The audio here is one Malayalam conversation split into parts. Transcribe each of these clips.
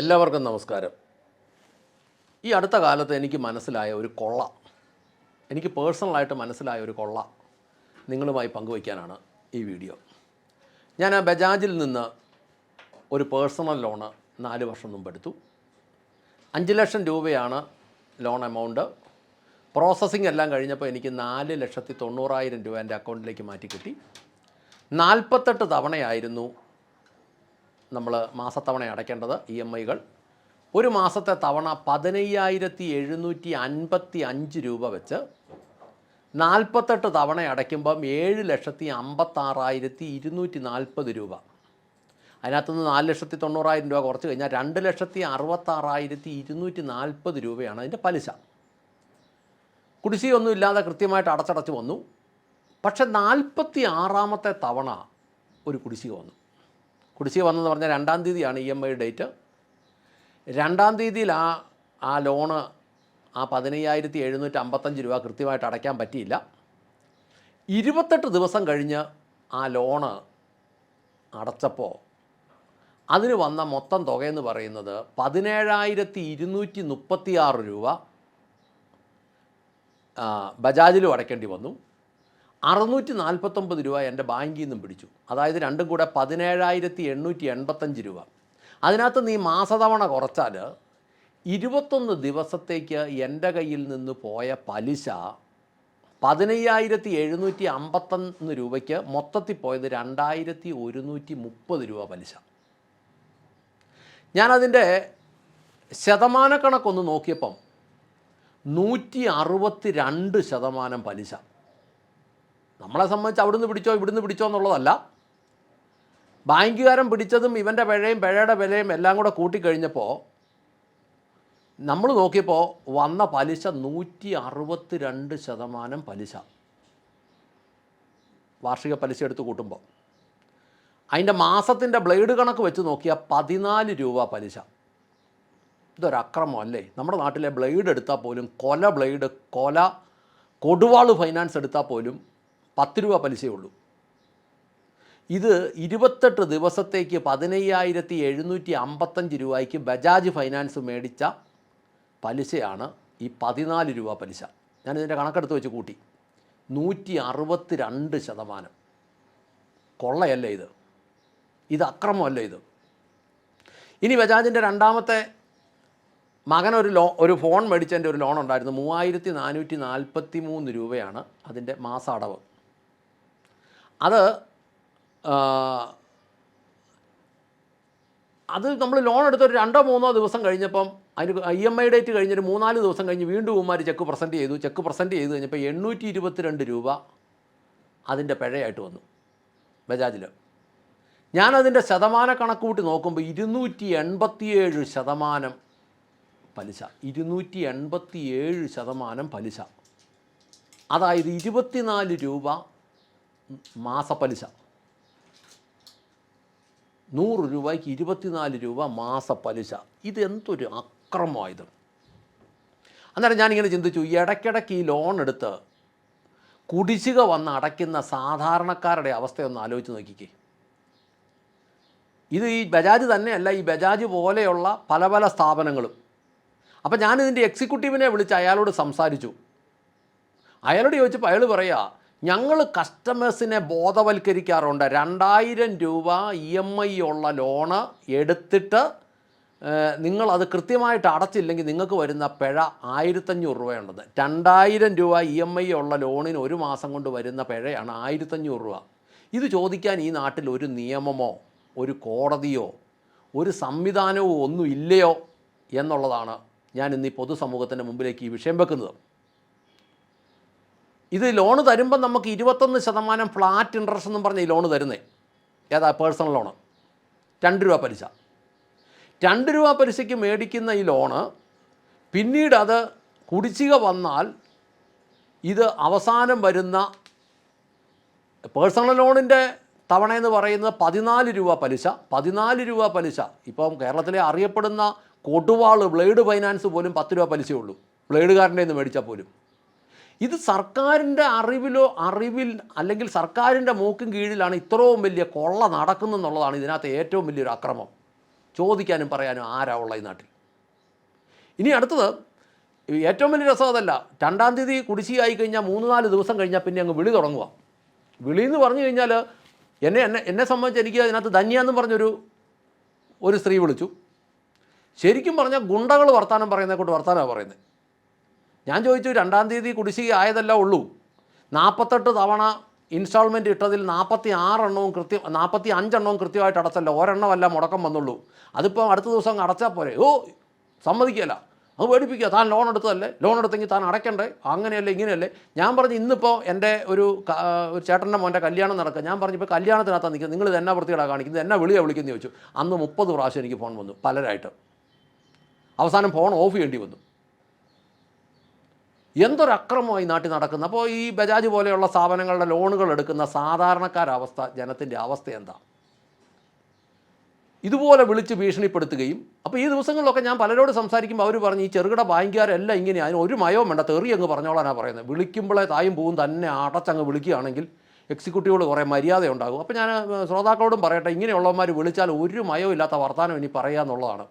എല്ലാവർക്കും നമസ്കാരം. ഈ അടുത്ത കാലത്ത് എനിക്ക് മനസ്സിലായ ഒരു കൊള്ള എനിക്ക് പേഴ്സണലായിട്ട് മനസ്സിലായ ഒരു കൊള്ള നിങ്ങളുമായി പങ്കുവയ്ക്കാനാണ് ഈ വീഡിയോ. ഞാൻ ആ ബജാജിൽ നിന്ന് ഒരു പേഴ്സണൽ ലോണ് നാല് വർഷം മുമ്പ് എടുത്തു. അഞ്ച് ലക്ഷം രൂപയാണ് ലോൺ എമൗണ്ട്. പ്രോസസ്സിംഗ് എല്ലാം കഴിഞ്ഞപ്പോൾ എനിക്ക് നാല് ലക്ഷത്തി തൊണ്ണൂറായിരം രൂപ എന്റെ അക്കൗണ്ടിലേക്ക് മാറ്റി കിട്ടി. നാൽപ്പത്തെട്ട് തവണയായിരുന്നു നമ്മൾ മാസത്തവണ അടയ്ക്കേണ്ടത് ഇ എം ഐകൾ. ഒരു മാസത്തെ തവണ പതിനയ്യായിരത്തി എഴുന്നൂറ്റി അൻപത്തി അഞ്ച് രൂപ വെച്ച് നാൽപ്പത്തെട്ട് തവണ അടയ്ക്കുമ്പം ഏഴ് ലക്ഷത്തി അമ്പത്താറായിരത്തി ഇരുന്നൂറ്റി നാൽപ്പത് രൂപ. അതിനകത്തുനിന്ന് നാല് ലക്ഷത്തി തൊണ്ണൂറായിരം രൂപ കുറച്ച് കഴിഞ്ഞാൽ രണ്ട് ലക്ഷത്തി അറുപത്താറായിരത്തി ഇരുന്നൂറ്റി നാൽപ്പത് രൂപയാണ് അതിന്റെ പലിശ. കുടിശ്ശിയൊന്നും ഇല്ലാതെ കൃത്യമായിട്ട് അടച്ചടച്ച് വന്നു. പക്ഷെ നാൽപ്പത്തി ആറാമത്തെ തവണ ഒരു കുടിശ്ശിക വന്നു. കുടിശ്ശിക വന്നെന്ന് പറഞ്ഞാൽ രണ്ടാം തീയതിയാണ് ഇ എം ഐ ഡേറ്റ്. രണ്ടാം തീയതിയിൽ ആ ആ ലോണ് ആ പതിനയ്യായിരത്തി എഴുന്നൂറ്റി അമ്പത്തഞ്ച് രൂപ കൃത്യമായിട്ട് അടയ്ക്കാൻ പറ്റിയില്ല. ഇരുപത്തെട്ട് ദിവസം കഴിഞ്ഞ് ആ ലോണ് അടച്ചപ്പോൾ അതിന് വന്ന മൊത്തം തുകയെന്ന് പറയുന്നത് പതിനേഴായിരത്തി ഇരുന്നൂറ്റി മുപ്പത്തിയാറ് രൂപ ബജാജിലും അടയ്ക്കേണ്ടി വന്നു. അറുന്നൂറ്റി നാൽപ്പത്തൊമ്പത് രൂപ എന്റെ ബാങ്കിൽ നിന്നും പിടിച്ചു. അതായത് രണ്ടും കൂടെ പതിനേഴായിരത്തി എണ്ണൂറ്റി എൺപത്തഞ്ച് രൂപ. അതിനകത്ത് നീ മാസതവണ കുറച്ചാൽ ഇരുപത്തൊന്ന് ദിവസത്തേക്ക് എന്റെ കയ്യിൽ നിന്ന് പോയ പലിശ പതിനയ്യായിരത്തി എഴുന്നൂറ്റി അമ്പത്തൊന്ന് രൂപയ്ക്ക് മൊത്തത്തിൽ പോയത് രണ്ടായിരത്തി ഒരുന്നൂറ്റി മുപ്പത് രൂപ പലിശ. ഞാനതിന്റെ ശതമാനക്കണക്കൊന്ന് നോക്കിയപ്പം നൂറ്റി അറുപത്തി രണ്ട് ശതമാനം പലിശ. നമ്മളെ സംബന്ധിച്ച് അവിടുന്ന് പിടിച്ചോ ഇവിടുന്ന് പിടിച്ചോ എന്നുള്ളതല്ല. ബാങ്കുകാരൻ പിടിച്ചതും ഇവന്റെ പിഴയും പിഴയുടെ വിലയും എല്ലാം കൂടെ കൂട്ടിക്കഴിഞ്ഞപ്പോൾ നമ്മൾ നോക്കിയപ്പോൾ വന്ന പലിശ നൂറ്റി അറുപത്തി രണ്ട് ശതമാനം പലിശ. വാർഷിക പലിശ എടുത്ത് കൂട്ടുമ്പോൾ അതിന്റെ മാസത്തിന്റെ ബ്ലേഡ് കണക്ക് വെച്ച് നോക്കിയാൽ പതിനാല് രൂപ പലിശ. ഇതൊരക്രമം അല്ലേ? നമ്മുടെ നാട്ടിലെ ബ്ലേഡ് എടുത്താൽ പോലും കൊല ബ്ലേഡ് കൊല കൊടുവാൾ ഫൈനാൻസ് എടുത്താൽ പോലും പത്ത് രൂപ പലിശയേ ഉള്ളൂ ഇത് ഇരുപത്തെട്ട് ദിവസത്തേക്ക് പതിനയ്യായിരത്തി എഴുന്നൂറ്റി അമ്പത്തഞ്ച് രൂപയ്ക്ക് ബജാജ് ഫൈനാൻസ് മേടിച്ച പലിശയാണ് ഈ പതിനാല് രൂപ പലിശ. ഞാനിതിന്റെ കണക്കെടുത്ത് വെച്ച് കൂട്ടി. നൂറ്റി അറുപത്തി രണ്ട് ശതമാനം. കൊള്ളയല്ല ഇത്? ഇത് അക്രമമല്ല ഇത്? ഇനി ബജാജിന്റെ രണ്ടാമത്തെ മകനൊരു ലോ ഒരു ഫോൺ മേടിച്ചതിന്റെ ഒരു ലോൺ ഉണ്ടായിരുന്നു മൂവായിരത്തി നാനൂറ്റി നാൽപ്പത്തി മൂന്ന് രൂപയാണ് അതിന്റെ മാസ അടവ് അത് അത് നമ്മൾ ലോൺ എടുത്തൊരു രണ്ടോ മൂന്നോ ദിവസം കഴിഞ്ഞപ്പം അതിന് ഇ എം ഐ ഡേറ്റ് കഴിഞ്ഞൊരു മൂന്നാൽ ദിവസം കഴിഞ്ഞ് വീണ്ടും ഉമ്മാർ ചെക്ക് പ്രസന്റ് ചെയ്തു. ചെക്ക് പ്രസന്റ് ചെയ്ത് കഴിഞ്ഞപ്പോൾ എണ്ണൂറ്റി ഇരുപത്തിരണ്ട് രൂപ അതിന്റെ പിഴയായിട്ട് വന്നു ബജാജിൽ. ഞാനതിന്റെ ശതമാന കണക്ക് കൂട്ടി നോക്കുമ്പോൾ ഇരുന്നൂറ്റി എൺപത്തിയേഴ് ശതമാനം പലിശ. ഇരുന്നൂറ്റി എൺപത്തിയേഴ് ശതമാനം പലിശ. അതായത് ഇരുപത്തിനാല് രൂപ മാസപ്പലിശ. നൂറ് രൂപയ്ക്ക് ഇരുപത്തിനാല് രൂപ മാസപ്പലിശ. ഇതെന്തൊരു അക്രമമായത്? അന്നേരം ഞാനിങ്ങനെ ചിന്തിച്ചു ഇടയ്ക്കിടയ്ക്ക് ഈ ലോൺ എടുത്ത് കുടിശ്ശിക വന്ന് അടയ്ക്കുന്ന സാധാരണക്കാരുടെ അവസ്ഥയൊന്ന് ആലോചിച്ച് നോക്കിക്കേ. ഇത് ഈ ബജാജ് തന്നെയല്ല ഈ ബജാജ് പോലെയുള്ള പല പല സ്ഥാപനങ്ങളും. അപ്പം ഞാനിതിന്റെ എക്സിക്യൂട്ടീവിനെ വിളിച്ച് അയാളോട് സംസാരിച്ചു. അയാളോട് ചോദിച്ചപ്പോൾ അയാൾ പറയാ ഞങ്ങൾ കസ്റ്റമേഴ്സിനെ ബോധവൽക്കരിക്കാറുണ്ട്. രണ്ടായിരം രൂപ ഇ എം ഐ ഉള്ള ലോണ് എടുത്തിട്ട് നിങ്ങളത് കൃത്യമായിട്ട് അടച്ചില്ലെങ്കിൽ നിങ്ങൾക്ക് വരുന്ന പിഴ ആയിരത്തഞ്ഞൂറ് രൂപയുണ്ടെന്ന് രണ്ടായിരം രൂപ ഇ എം ഐ ഉള്ള ലോണിന് ഒരു മാസം കൊണ്ട് വരുന്ന പിഴയാണ് ആയിരത്തഞ്ഞൂറ് രൂപ. ഇത് ചോദിക്കാൻ ഈ നാട്ടിൽ ഒരു നിയമമോ ഒരു കോടതിയോ ഒരു സംവിധാനവും ഒന്നും ഇല്ലയോ എന്നുള്ളതാണ് ഞാൻ ഇന്ന് ഈ പൊതുസമൂഹത്തിന്റെ മുമ്പിലേക്ക് ഈ വിഷയം വെക്കുന്നത്. ഇത് ലോണ് തരുമ്പം നമുക്ക് ഇരുപത്തൊന്ന് ശതമാനം ഫ്ലാറ്റ് ഇൻട്രസ്റ്റ് എന്നും പറഞ്ഞ് ഈ ലോണ് തരുന്നേ. ഏതാ പേഴ്സണൽ ലോണ്? രണ്ട് രൂപ പലിശ. രണ്ട് രൂപ പലിശയ്ക്ക് മേടിക്കുന്ന ഈ ലോണ് പിന്നീട് അത് കുടിശ്ശിക വന്നാൽ ഇത് അവസാനം വരുന്ന പേഴ്സണൽ ലോണിന്റെ തവണ എന്ന് പറയുന്നത് പതിനാല് രൂപ പലിശ. പതിനാല് രൂപ പലിശ. ഇപ്പം കേരളത്തിലെ അറിയപ്പെടുന്ന കൊടുവാൾ ബ്ലേഡ് ഫൈനാൻസ് പോലും പത്ത് രൂപ പലിശയുള്ളൂ ബ്ലേഡുകാരന്റെ നിന്ന് മേടിച്ചാൽ പോലും. ഇത് സർക്കാരിന്റെ അറിവിലോ അറിവിൽ അല്ലെങ്കിൽ സർക്കാരിന്റെ മൂക്കും കീഴിലാണ് ഇത്രയും വലിയ കൊള്ള നടക്കുന്നെന്നുള്ളതാണ് ഇതിനകത്ത് ഏറ്റവും വലിയൊരു അക്രമം. ചോദിക്കാനും പറയാനും ആരാ ഉള്ള ഈ നാട്ടിൽ? ഇനി അടുത്തത് ഏറ്റവും വലിയ രസം അതല്ല. രണ്ടാം തീയതി കുടിശ്ശിയായി കഴിഞ്ഞാൽ മൂന്ന് നാല് ദിവസം കഴിഞ്ഞാൽ പിന്നെ അങ്ങ് വിളി തുടങ്ങുക. വിളി എന്ന് പറഞ്ഞു കഴിഞ്ഞാൽ എന്നെ എന്നെ എന്നെ സംബന്ധിച്ച് എനിക്ക് അതിനകത്ത് ധന്യ പറഞ്ഞൊരു ഒരു സ്ത്രീ വിളിച്ചു. ശരിക്കും പറഞ്ഞാൽ ഗുണ്ടകൾ വർത്താനം പറയുന്നതിനെ വർത്താനമാണ് പറയുന്നത്. ഞാൻ ചോദിച്ചു രണ്ടാം തീയതി കുടിശ്ശിക ആയതല്ല ഉള്ളൂ. നാൽപ്പത്തെട്ട് തവണ ഇൻസ്റ്റാൾമെന്റ് ഇട്ടതിൽ നാൽപ്പത്തി ആറെണ്ണവും കൃത്യം നാൽപ്പത്തി അഞ്ചെണ്ണവും കൃത്യമായിട്ട് അടച്ചല്ല. ഒരെണ്ണമല്ല മുടക്കം വന്നുള്ളൂ. അതിപ്പോൾ അടുത്ത ദിവസം അടച്ചാൽ പോരെ. ഓ സമ്മതിക്കുകയല്ല അത് പേടിപ്പിക്കുക. താൻ ലോൺ എടുത്തതല്ലേ? ലോൺ എടുത്തെങ്കിൽ താൻ അടയ്ക്കണ്ടേ? അങ്ങനെയല്ലേ ഇങ്ങനെയല്ലേ? ഞാൻ പറഞ്ഞു ഇന്നിപ്പോൾ എന്റെ ഒരു ഒരു ചേട്ടന്റെ മോന്റെ കല്യാണം നടക്കുക. ഞാൻ പറഞ്ഞു ഇപ്പോൾ കല്യാണത്തിനകത്താണ് നിൽക്കുന്നത്. നിങ്ങൾ ഇത് എന്നാ വൃത്തികേടാണ് കാണിക്കുന്നത്? എന്നാ വിളിയാണ് വിളിക്കുന്നത് ചോദിച്ചു. അന്ന് മുപ്പത് പ്രാവശ്യം എനിക്ക് ഫോൺ വന്നു പലരായിട്ട്. അവസാനം ഫോൺ ഓഫ് ചെയ്യേണ്ടി വന്നു. എന്തൊരു അക്രമമായി നാട്ടിൽ നടക്കുന്നത് അപ്പോൾ ഈ ബജാജ് പോലെയുള്ള സ്ഥാപനങ്ങളുടെ ലോണുകൾ എടുക്കുന്ന സാധാരണക്കാരവസ്ഥ ജനത്തിന്റെ അവസ്ഥ എന്താ? ഇതുപോലെ വിളിച്ച് ഭീഷണിപ്പെടുത്തുകയും അപ്പോൾ ഈ ദിവസങ്ങളിലൊക്കെ ഞാൻ പലരോട് സംസാരിക്കുമ്പോൾ അവർ പറഞ്ഞ് ഈ ചെറുകിട ബാങ്കുകാരെല്ലാം ഇങ്ങനെ അതിന് ഒരു മയവും വേണ്ട തെറി അങ്ങ് പറഞ്ഞോളാനാണ് പറയുന്നത്. വിളിക്കുമ്പോഴേ തായും പൂവും തന്നെ അടച്ചങ്ങ് വിളിക്കുകയാണെങ്കിൽ എക്സിക്യൂട്ടീവുകൾ കുറേ മര്യാദ ഉണ്ടാകും അപ്പോൾ ഞാൻ ശ്രോതാക്കളോടും പറയട്ടെ ഇങ്ങനെയുള്ളവന്മാർ വിളിച്ചാൽ ഒരു മയവും ഇല്ലാത്ത വർത്തമാനം ഇനി പറയുക എന്നുള്ളതാണ്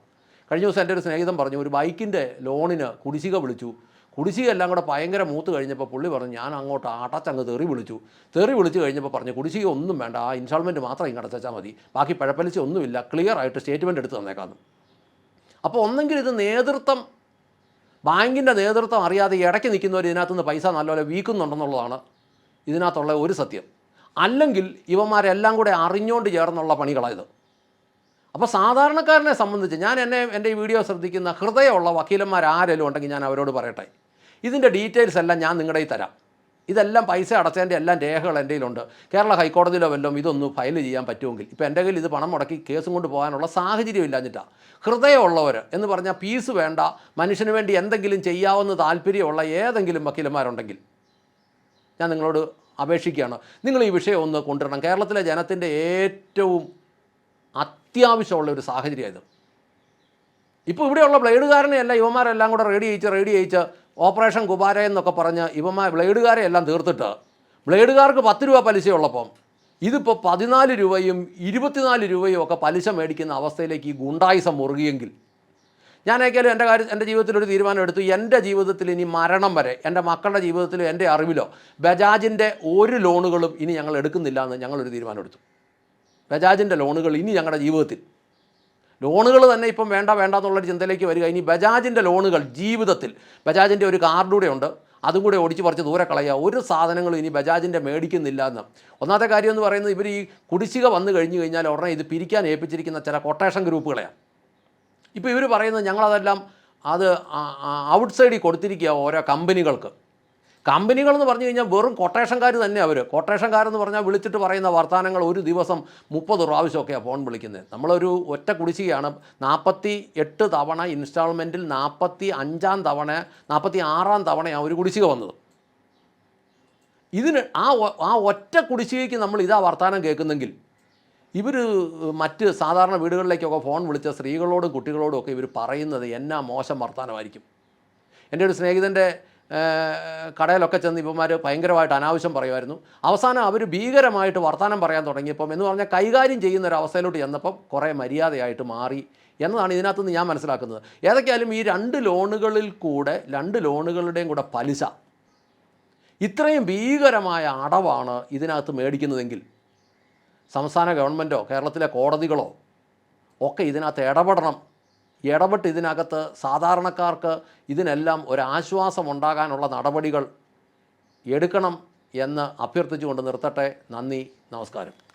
കഴിഞ്ഞ ദിവസം എന്റെ ഒരു സ്നേഹിതം പറഞ്ഞു ഒരു ബൈക്കിന്റെ ലോണിന് കുടിശ്ശിക വിളിച്ചു. കുടിശ്ശിക എല്ലാം കൂടെ ഭയങ്കര മൂത്ത് കഴിഞ്ഞപ്പോൾ പുള്ളി പറഞ്ഞു ഞാൻ അങ്ങോട്ട് ആട്ടച്ചങ്ങ് തെറി വിളിച്ചു. തെറി വിളിച്ചു കഴിഞ്ഞപ്പോൾ പറഞ്ഞു കുടിശ്ശിക ഒന്നും വേണ്ട ആ ഇൻസ്റ്റാൾമെന്റ് മാത്രം ഇങ്ങ് അടച്ചാൽ മതി. ബാക്കി പഴപ്പലിച്ച് ഒന്നുമില്ല ക്ലിയർ ആയിട്ട് സ്റ്റേറ്റ്മെന്റ് എടുത്ത് തന്നേക്കാന്ന്. അപ്പോൾ ഒന്നെങ്കിൽ ഇത് നേതൃത്വം ബാങ്കിന്റെ നേതൃത്വം അറിയാതെ ഇടയ്ക്ക് നിൽക്കുന്നവർ ഇതിനകത്തുനിന്ന് പൈസ നല്ലപോലെ വീക്കുന്നുണ്ടെന്നുള്ളതാണ് ഇതിനകത്തുള്ള ഒരു സത്യം. അല്ലെങ്കിൽ ഇവന്മാരെല്ലാം കൂടെ അറിഞ്ഞുകൊണ്ട് ചേർന്നുള്ള പണികളായത് അപ്പോൾ സാധാരണക്കാരനെ സംബന്ധിച്ച് ഞാൻ എന്നെ എന്റെ ഈ വീഡിയോ ശ്രദ്ധിക്കുന്ന ഹൃദയമുള്ള വക്കീലന്മാർ ആരെങ്കിലും ഉണ്ടെങ്കിൽ ഞാൻ അവരോട് പറയട്ടെ. ഇതിന്റെ ഡീറ്റെയിൽസ് എല്ലാം ഞാൻ നിങ്ങളുടെ ഈ തരാം. ഇതെല്ലാം പൈസ അടച്ചതിന്റെ എല്ലാം രേഖകൾ എന്റെ കേരള ഹൈക്കോടതിയിലോ വല്ലതും ഇതൊന്ന് ഫയൽ ചെയ്യാൻ പറ്റുമെങ്കിൽ. ഇപ്പോൾ എന്റെ കയ്യിൽ ഇത് പണം മുടക്കി കേസും കൊണ്ട് പോകാനുള്ള സാഹചര്യം ഇല്ലാഞ്ഞിട്ടാണ് ഹൃദയമുള്ളവർ എന്ന് പറഞ്ഞാൽ പീസ് വേണ്ട മനുഷ്യന് വേണ്ടി എന്തെങ്കിലും ചെയ്യാവുന്ന താല്പര്യമുള്ള ഏതെങ്കിലും വക്കീലന്മാരുണ്ടെങ്കിൽ ഞാൻ നിങ്ങളോട് അപേക്ഷിക്കുകയാണ്. നിങ്ങൾ ഈ വിഷയം ഒന്ന് കൊണ്ടുവരണം. കേരളത്തിലെ ജനത്തിന്റെ ഏറ്റവും അത്യാവശ്യമുള്ള ഒരു സാഹചര്യമായത്. ഇപ്പോൾ ഇവിടെയുള്ള ബ്ലേഡുകാരനെ അല്ല ഇവന്മാരെല്ലാം കൂടെ റെഡി ചെയ്യിച്ച് റെഡി ചെയ്യിച്ച് ഓപ്പറേഷൻ കുബാര എന്നൊക്കെ പറഞ്ഞ് ഇവന്മാർ ബ്ലേഡുകാരെ എല്ലാം തീർത്തിട്ട്. ബ്ലേഡുകാർക്ക് പത്ത് രൂപ പലിശയുള്ളപ്പം. ഇതിപ്പോൾ പതിനാല് രൂപയും ഇരുപത്തിനാല് രൂപയും ഒക്കെ പലിശ മേടിക്കുന്ന അവസ്ഥയിലേക്ക് ഈ ഗുണ്ടായിസം മുറുകിയെങ്കിൽ. ഞാൻ ഏക്കാലും എന്റെ കാര്യം എന്റെ ജീവിതത്തിൽ ഒരു തീരുമാനം എടുത്തു. എന്റെ ജീവിതത്തിൽ ഇനി മരണം വരെ എന്റെ മക്കളുടെ ജീവിതത്തിലും എന്റെ അറിവിലോ ബജാജിന്റെ ഒരു ലോണുകളും ഇനി ഞങ്ങൾ എടുക്കുന്നില്ല എന്ന് ഞങ്ങളൊരു തീരുമാനം എടുത്തു. ബജാജിന്റെ ലോണുകൾ ഇനി ഞങ്ങളുടെ ജീവിതത്തിൽ. ലോണുകൾ തന്നെ ഇപ്പം വേണ്ട വേണ്ട എന്നുള്ളൊരു ചിന്തയിലേക്ക് വരിക. ഇനി ബജാജിന്റെ ലോണുകൾ ജീവിതത്തിൽ ബജാജിന്റെ ഒരു കാർഡ് കൂടെ ഉണ്ട്. അതും കൂടെ ഓടിച്ച് പറിച്ച് ദൂരെ കളയുക. ഒരു സാധനങ്ങളും ഇനി ബജാജിന്റെ മേടിക്കുന്നില്ല എന്ന്. ഒന്നാമത്തെ കാര്യം എന്ന് പറയുന്നത് ഇവർ ഈ കുടിശ്ശിക വന്നു കഴിഞ്ഞു കഴിഞ്ഞാൽ ഉടനെ ഇത് പിരിക്കാൻ ഏൽപ്പിച്ചിരിക്കുന്ന ചില കൊട്ടേഷൻ ഗ്രൂപ്പുകളെയാണ്. ഇപ്പോൾ ഇവർ പറയുന്നത് ഞങ്ങളതെല്ലാം അത് ഔട്ട്സൈഡിൽ കൊടുത്തിരിക്കുക ഓരോ കമ്പനികൾക്ക്. കമ്പനികൾ എന്ന് പറഞ്ഞു കഴിഞ്ഞാൽ വെറും കൊട്ടേഷൻകാർ തന്നെ അവർ കൊട്ടേഷൻകാരെന്ന് പറഞ്ഞാൽ വിളിച്ചിട്ട് പറയുന്ന വർത്തമാനങ്ങൾ ഒരു ദിവസം മുപ്പത് പ്രാവശ്യമൊക്കെയാണ് ഫോൺ വിളിക്കുന്നത് നമ്മളൊരു ഒറ്റ കുടിശ്ശികയാണ്. നാൽപ്പത്തി എട്ട് തവണ ഇൻസ്റ്റാൾമെന്റിൽ നാൽപ്പത്തി അഞ്ചാം തവണ നാൽപ്പത്തി ആറാം തവണയാണ് ഒരു കുടിശ്ശിക വന്നത്. ഇതിന് ആ ആ ഒറ്റ കുടിശ്ശികയ്ക്ക് നമ്മൾ ഇതാ വർത്തമാനം കേൾക്കുന്നെങ്കിൽ ഇവർ മറ്റ് സാധാരണ വീടുകളിലേക്കൊക്കെ ഫോൺ വിളിച്ച സ്ത്രീകളോടും കുട്ടികളോടും ഒക്കെ ഇവർ പറയുന്നത് എന്നാ മോശം വർത്തമാനമായിരിക്കും എന്റെ ഒരു സ്നേഹിതന്റെ കടയിലൊക്കെ ചെന്ന് ഇവന്മാർ ഭയങ്കരമായിട്ട് അനാവശ്യം പറയുമായിരുന്നു. അവസാനം അവർ ഭീകരമായിട്ട് വർത്തമാനം പറയാൻ തുടങ്ങിയപ്പം എന്ന് പറഞ്ഞാൽ കൈകാര്യം ചെയ്യുന്ന ഒരു അവസ്ഥയിലോട്ട് ചെന്നപ്പം കുറേ മര്യാദയായിട്ട് മാറി എന്നതാണ് ഇതിനകത്തുനിന്ന് ഞാൻ മനസ്സിലാക്കുന്നത്. ഏതൊക്കെയായാലും ഈ രണ്ട് ലോണുകളിൽ കൂടെ രണ്ട് ലോണുകളുടെയും കൂടെ പലിശ. ഇത്രയും ഭീകരമായ അടവാണ് ഇതിനകത്ത് മേടിക്കുന്നതെങ്കിൽ സംസ്ഥാന ഗവൺമെന്റോ കേരളത്തിലെ കോടതികളോ ഒക്കെ ഇതിനകത്ത് ഇടപെടണം ഇടപെട്ട് ഇതിനകത്ത് സാധാരണക്കാർക്ക് ഇതിനെല്ലാം ഒരാശ്വാസം ഉണ്ടാകാനുള്ള നടപടികൾ എടുക്കണം എന്ന് അഭ്യർത്ഥിച്ചുകൊണ്ട് നിർത്തട്ടെ. നന്ദി നമസ്കാരം.